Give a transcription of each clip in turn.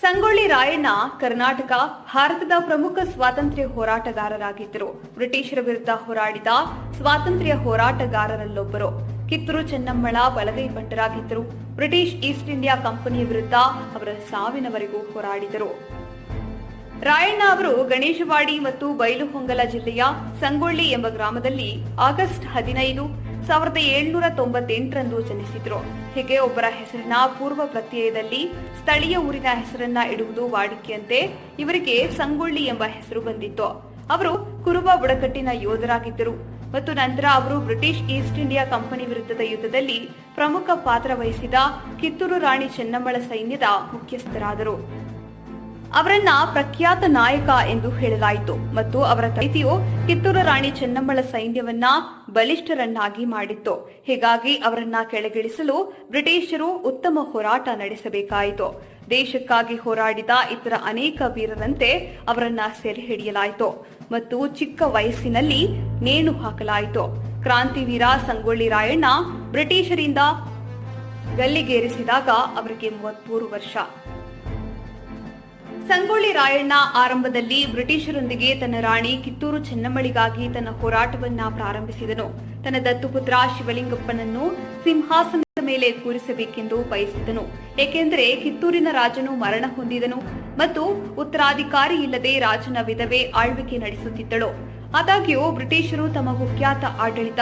ಸಂಗೊಳ್ಳಿ ರಾಯಣ್ಣ ಕರ್ನಾಟಕ ಭಾರತದ ಪ್ರಮುಖ ಸ್ವಾತಂತ್ರ್ಯ ಹೋರಾಟಗಾರರಾಗಿದ್ದರು. ಬ್ರಿಟಿಷರ ವಿರುದ್ಧ ಹೋರಾಡಿದ ಸ್ವಾತಂತ್ರ್ಯ ಹೋರಾಟಗಾರರಲ್ಲೊಬ್ಬರು ಕಿತ್ತೂರು ಚೆನ್ನಮ್ಮಳ ಬಲಗೈ ಭಟ್ಟರಾಗಿದ್ದರು ಬ್ರಿಟಿಷ್ ಈಸ್ಟ್ ಇಂಡಿಯಾ ಕಂಪನಿಯ ವಿರುದ್ಧ ಅವರ ಸಾವಿನವರೆಗೂ ಹೋರಾಡಿದರು. ರಾಯಣ್ಣ ಅವರು ಗಣೇಶವಾಡಿ ಮತ್ತು ಬೈಲುಹೊಂಗಲ ಜಿಲ್ಲೆಯ ಸಂಗೊಳ್ಳಿ ಎಂಬ ಗ್ರಾಮದಲ್ಲಿ ಆಗಸ್ಟ್ ಹದಿನೈದು ಸಾವಿರದ ಏಳ್ನೂರ ತೊಂಬತ್ತೆಂಟರಂದು ಜನಿಸಿದ್ರು. ಹೀಗೆ ಒಬ್ಬರ ಹೆಸರಿನ ಪೂರ್ವ ಪ್ರತ್ಯಯದಲ್ಲಿ ಸ್ಥಳೀಯ ಊರಿನ ಹೆಸರನ್ನ ಇಡುವುದು ವಾಡಿಕೆಯಂತೆ ಇವರಿಗೆ ಸಂಗೊಳ್ಳಿ ಎಂಬ ಹೆಸರು ಬಂದಿತ್ತು. ಅವರು ಕುರುಬ ಬುಡಕಟ್ಟಿನ ಯೋಧರಾಗಿದ್ದರು. ಮತ್ತು ನಂತರ ಅವರು ಬ್ರಿಟಿಷ್ ಈಸ್ಟ್ ಇಂಡಿಯಾ ಕಂಪನಿ ವಿರುದ್ಧದ ಯುದ್ಧದಲ್ಲಿ ಪ್ರಮುಖ ಪಾತ್ರ ವಹಿಸಿದ ಕಿತ್ತೂರು ರಾಣಿ ಚೆನ್ನಮ್ಮಳ ಸೈನ್ಯದ ಮುಖ್ಯಸ್ಥರಾದರು. ಅವರನ್ನ ಪ್ರಖ್ಯಾತ ನಾಯಕ ಎಂದು ಹೇಳಲಾಯಿತು ಮತ್ತು ಅವರ ತೈತಿಯು ಕಿತ್ತೂರು ರಾಣಿ ಚೆನ್ನಮ್ಮಳ ಸೈನ್ಯವನ್ನ ಬಲಿಷ್ಠರನ್ನಾಗಿ ಮಾಡಿತ್ತು. ಹೀಗಾಗಿ ಅವರನ್ನ ಕೆಳಗಿಳಿಸಲು ಬ್ರಿಟಿಷರು ಉತ್ತಮ ಹೋರಾಟ ನಡೆಸಬೇಕಾಯಿತು. ದೇಶಕ್ಕಾಗಿ ಹೋರಾಡಿದ ಇತರ ಅನೇಕ ವೀರರಂತೆ ಅವರನ್ನ ಸೆರೆ ಹಿಡಿಯಲಾಯಿತು ಮತ್ತು ಚಿಕ್ಕ ವಯಸ್ಸಿನಲ್ಲಿ ನೇಣು ಹಾಕಲಾಯಿತು. ಕ್ರಾಂತಿವೀರ ಸಂಗೊಳ್ಳಿ ರಾಯಣ್ಣ ಬ್ರಿಟಿಷರಿಂದ ಗಲ್ಲಿಗೇರಿಸಿದಾಗ ಅವರಿಗೆ ಮೂವತ್ಮೂರು ವರ್ಷ. ಸಂಗೊಳ್ಳಿ ರಾಯಣ್ಣ ಆರಂಭದಲ್ಲಿ ಬ್ರಿಟಿಷರೊಂದಿಗೆ ತನ್ನ ರಾಣಿ ಕಿತ್ತೂರು ಚೆನ್ನಮ್ಮಳಿಗಾಗಿ ತನ್ನ ಹೋರಾಟವನ್ನ ಪ್ರಾರಂಭಿಸಿದನು. ತನ್ನ ದತ್ತುಪುತ್ರ ಶಿವಲಿಂಗಪ್ಪನನ್ನು ಸಿಂಹಾಸನದ ಮೇಲೆ ಕೂರಿಸಬೇಕೆಂದು ಬಯಸಿದನು. ಏಕೆಂದರೆ ಕಿತ್ತೂರಿನ ರಾಜನು ಮರಣ ಹೊಂದಿದನು ಮತ್ತು ಉತ್ತರಾಧಿಕಾರಿ ಇಲ್ಲದೆ ರಾಜನ ವಿಧವೆ ಆಳ್ವಿಕೆ ನಡೆಸುತ್ತಿದ್ದಳು. ಆದಾಗ್ಯೂ ಬ್ರಿಟಿಷರು ತಮ್ಮ ಕುಖ್ಯಾತ ಆಡಳಿತ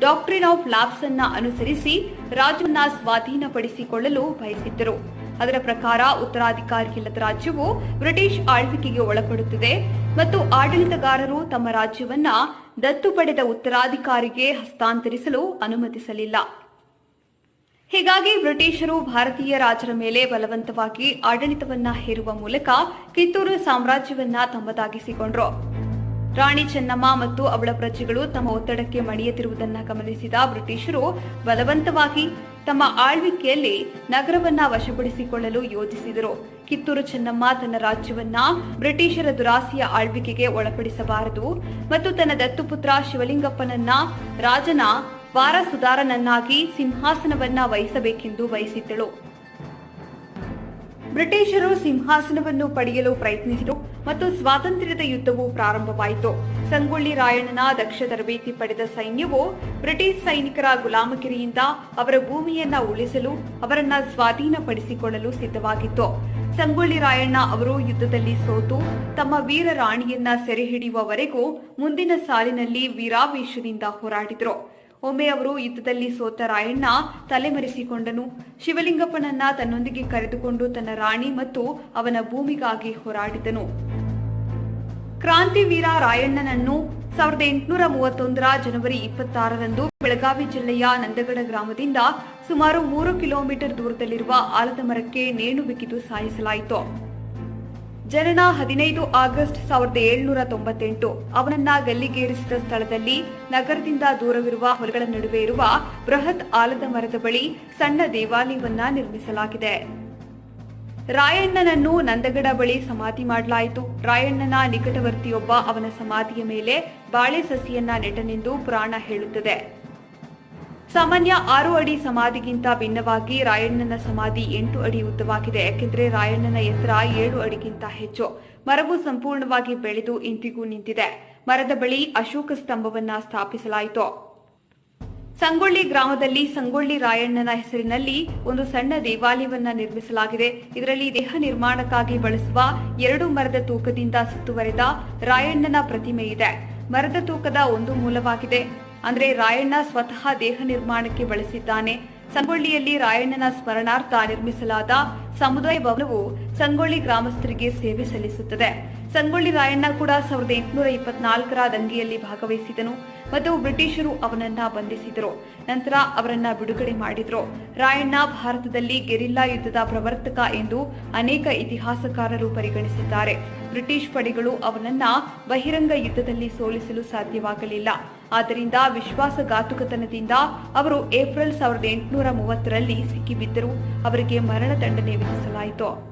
ಡಾಕ್ಟ್ರಿನ್ ಆಫ್ ಲ್ಯಾಬ್ಸ್ ಅನ್ನ ಅನುಸರಿಸಿ ರಾಜನ್ನ ಸ್ವಾಧೀನಪಡಿಸಿಕೊಳ್ಳಲು ಬಯಸಿದ್ದರು. ಅದರ ಪ್ರಕಾರ ಉತ್ತರಾಧಿಕಾರಿ ಇಲ್ಲದ ರಾಜ್ಯವು ಬ್ರಿಟಿಷ್ ಆಳ್ವಿಕೆಗೆ ಒಳಪಡುತ್ತದೆ ಮತ್ತು ಆಡಳಿತಗಾರರು ತಮ್ಮ ರಾಜ್ಯವನ್ನ ದತ್ತು ಪಡೆದ ಉತ್ತರಾಧಿಕಾರಿಗೆ ಹಸ್ತಾಂತರಿಸಲು ಅನುಮತಿಸಲಿಲ್ಲ. ಹೀಗಾಗಿ ಬ್ರಿಟಿಷರು ಭಾರತೀಯ ರಾಜರ ಮೇಲೆ ಬಲವಂತವಾಗಿ ಆಡಳಿತವನ್ನ ಹೇರುವ ಮೂಲಕ ಕಿತ್ತೂರು ಸಾಮ್ರಾಜ್ಯವನ್ನ ತಮ್ಮದಾಗಿಸಿಕೊಂಡ್ರು. ರಾಣಿ ಚೆನ್ನಮ್ಮ ಮತ್ತು ಅವಳ ಪ್ರಜೆಗಳು ತಮ್ಮ ಒತ್ತಡಕ್ಕೆ ಮಣಿಯುತ್ತಿರುವುದನ್ನು ಗಮನಿಸಿದ ಬ್ರಿಟಿಷರು ಬಲವಂತವಾಗಿ ತಮ್ಮ ಆಳ್ವಿಕೆಯಲ್ಲಿ ನಗರವನ್ನ ವಶಪಡಿಸಿಕೊಳ್ಳಲು ಯೋಜಿಸಿದರು ಕಿತ್ತೂರು ಚೆನ್ನಮ್ಮ ತನ್ನ ರಾಜ್ಯವನ್ನ ಬ್ರಿಟಿಷರ ದುರಾಸೆಯ ಆಳ್ವಿಕೆಗೆ ಒಳಪಡಿಸಬಾರದು ಮತ್ತು ತನ್ನ ದತ್ತುಪುತ್ರ ಶಿವಲಿಂಗಪ್ಪನನ್ನ ರಾಜನ ವಾರಸುದಾರನನ್ನಾಗಿ ಸಿಂಹಾಸನವನ್ನ ವಹಿಸಬೇಕೆಂದು ಬಯಸಿದ್ದಳು. ಬ್ರಿಟಿಷರು ಸಿಂಹಾಸನವನ್ನು ಪಡೆಯಲು ಪ್ರಯತ್ನಿಸಿದರು ಮತ್ತು ಸ್ವಾತಂತ್ರ್ಯದ ಯುದ್ಧವು ಪ್ರಾರಂಭವಾಯಿತು. ಸಂಗೊಳ್ಳಿ ರಾಯಣ್ಣನ ದಕ್ಷ ತರಬೇತಿ ಪಡೆದ ಸೈನ್ಯವು ಬ್ರಿಟಿಷ್ ಸೈನಿಕರ ಗುಲಾಮಗಿರಿಯಿಂದ ಅವರ ಭೂಮಿಯನ್ನ ಉಳಿಸಲು ಅವರನ್ನ ಸ್ವಾಧೀನಪಡಿಸಿಕೊಳ್ಳಲು ಸಿದ್ಧವಾಗಿತ್ತು. ಸಂಗೊಳ್ಳಿ ರಾಯಣ್ಣ ಅವರು ಯುದ್ಧದಲ್ಲಿ ಸೋತು, ತಮ್ಮ ವೀರ ರಾಣಿಯನ್ನ ಸೆರೆ ಹಿಡಿಯುವವರೆಗೂ ಮುಂದಿನ ಸಾಲಿನಲ್ಲಿ ವೀರಾವೇಶದಿಂದ ಹೋರಾಡಿದರು. ಒಮ್ಮೆ ಅವರು ಯುದ್ಧದಲ್ಲಿ ಸೋತ ರಾಯಣ್ಣ ತಲೆಮರೆಸಿಕೊಂಡನು. ಶಿವಲಿಂಗಪ್ಪನನ್ನ ತನ್ನೊಂದಿಗೆ ಕರೆದುಕೊಂಡು ತನ್ನ ರಾಣಿ ಮತ್ತು ಅವನ ಭೂಮಿಗಾಗಿ ಹೋರಾಡಿದನು. ಕ್ರಾಂತಿವೀರ ರಾಯಣ್ಣನನ್ನು ಸಾವಿರದ ಎಂಟುನೂರ ಮೂವತ್ತೊಂದರ ಜನವರಿ ಇಪ್ಪತ್ತಾರರಂದು ಬೆಳಗಾವಿ ಜಿಲ್ಲೆಯ ನಂದಗಡ ಗ್ರಾಮದಿಂದ ಸುಮಾರು ಮೂರು ಕಿಲೋಮೀಟರ್ ದೂರದಲ್ಲಿರುವ ಆಲದ ಮರಕ್ಕೆ ನೇಣು ಬಿಗಿದು ಸಾಯಿಸಲಾಯಿತು. ಜನನ ಹದಿನೈದು ಆಗಸ್ಟ್ ಸಾವಿರದ ಏಳ್ನೂರ ತೊಂಬತ್ತೆಂಟು. ಅವನನ್ನ ಗಲ್ಲಿಗೇರಿಸಿದ ಸ್ಥಳದಲ್ಲಿ ನಗರದಿಂದ ದೂರವಿರುವ ಹೊಲಗಳ ನಡುವೆ ಇರುವ ಬೃಹತ್ ಆಲದ ಮರದ ಬಳಿ ಸಣ್ಣ ದೇವಾಲಯವನ್ನ ನಿರ್ಮಿಸಲಾಗಿದೆ. ರಾಯಣ್ಣನನ್ನು ನಂದಗಡ ಬಳಿ ಸಮಾಧಿ ಮಾಡಲಾಯಿತು. ರಾಯಣ್ಣನ ನಿಕಟವರ್ತಿಯೊಬ್ಬ ಅವನ ಸಮಾಧಿಯ ಮೇಲೆ ಬಾಳೆ ಸಸಿಯನ್ನ ನೆಟನೆಂದು ಪುರಾಣ ಹೇಳುತ್ತದೆ. ಸಾಮಾನ್ಯ ಆರು ಅಡಿ ಸಮಾಧಿಗಿಂತ ಭಿನ್ನವಾಗಿ ರಾಯಣ್ಣನ ಸಮಾಧಿ ಎಂಟು ಅಡಿ ಉದ್ದವಾಗಿದೆ. ಯಾಕೆಂದ್ರೆ ರಾಯಣ್ಣನ ಎತ್ತರ ಏಳು ಅಡಿಗಿಂತ ಹೆಚ್ಚು. ಮರವು ಸಂಪೂರ್ಣವಾಗಿ ಬೆಳೆದು ಇಂದಿಗೂ ನಿಂತಿದೆ. ಮರದ ಬಳಿ ಅಶೋಕ ಸ್ತಂಭವನ್ನ ಸ್ಥಾಪಿಸಲಾಯಿತು. ಸಂಗೊಳ್ಳಿ ಗ್ರಾಮದಲ್ಲಿ ಸಂಗೊಳ್ಳಿ ರಾಯಣ್ಣನ ಹೆಸರಿನಲ್ಲಿ ಒಂದು ಸಣ್ಣ ದೇವಾಲಯವನ್ನ ನಿರ್ಮಿಸಲಾಗಿದೆ. ಇದರಲ್ಲಿ ದೇಹ ನಿರ್ಮಾಣಕ್ಕಾಗಿ ಬಳಸುವ ಎರಡು ಮರದ ತೂಕದಿಂದ ಸುತ್ತುವರೆದ ರಾಯಣ್ಣನ ಪ್ರತಿಮೆ ಇದೆ ಮರದ ತೂಕದ ಒಂದು ಮೂಲವಾಗಿದೆ. ಅಂದ್ರೆ ರಾಯಣ್ಣ ಸ್ವತಃ ದೇಹ ನಿರ್ಮಾಣಕ್ಕೆ ಬಳಸಿದ್ದಾನೆ. ಸಂಗೊಳ್ಳಿಯಲ್ಲಿ ರಾಯಣ್ಣನ ಸ್ಮರಣಾರ್ಥ ನಿರ್ಮಿಸಲಾದ ಸಮುದಾಯ ಭವನವು ಸಂಗೊಳ್ಳಿ ಗ್ರಾಮಸ್ಥರಿಗೆ ಸೇವೆ ಸಲ್ಲಿಸುತ್ತದೆ. ಸಂಗೊಳ್ಳಿ ರಾಯಣ್ಣ ಕೂಡ ಸಾವಿರದ ಎಂಟುನೂರ ಇಪ್ಪತ್ನಾಲ್ಕರ ದಂಗೆಯಲ್ಲಿ ಭಾಗವಹಿಸಿದನು ಮತ್ತು ಬ್ರಿಟಿಷರು ಅವನನ್ನ ಬಂಧಿಸಿದರು. ನಂತರ ಅವರನ್ನ ಬಿಡುಗಡೆ ಮಾಡಿದ್ರು. ರಾಯಣ್ಣ ಭಾರತದಲ್ಲಿ ಗೆರಿಲ್ಲಾ ಯುದ್ಧದ ಪ್ರವರ್ತಕ ಎಂದು ಅನೇಕ ಇತಿಹಾಸಕಾರರು ಪರಿಗಣಿಸಿದ್ದಾರೆ. ಬ್ರಿಟಿಷ್ ಪಡೆಗಳು ಅವನನ್ನ ಬಹಿರಂಗ ಯುದ್ಧದಲ್ಲಿ ಸೋಲಿಸಲು ಸಾಧ್ಯವಾಗಲಿಲ್ಲ. ಆದ್ದರಿಂದ ವಿಶ್ವಾಸಘಾತುಕತನದಿಂದ ಅವರು ಏಪ್ರಿಲ್ ಸಾವಿರದ ಎಂಟುನೂರ ಮೂವತ್ತರಲ್ಲಿ ಸಿಕ್ಕಿಬಿದ್ದರು. ಅವರಿಗೆ ಮರಣದಂಡನೆ ವಿಧಿಸಲಾಯಿತು.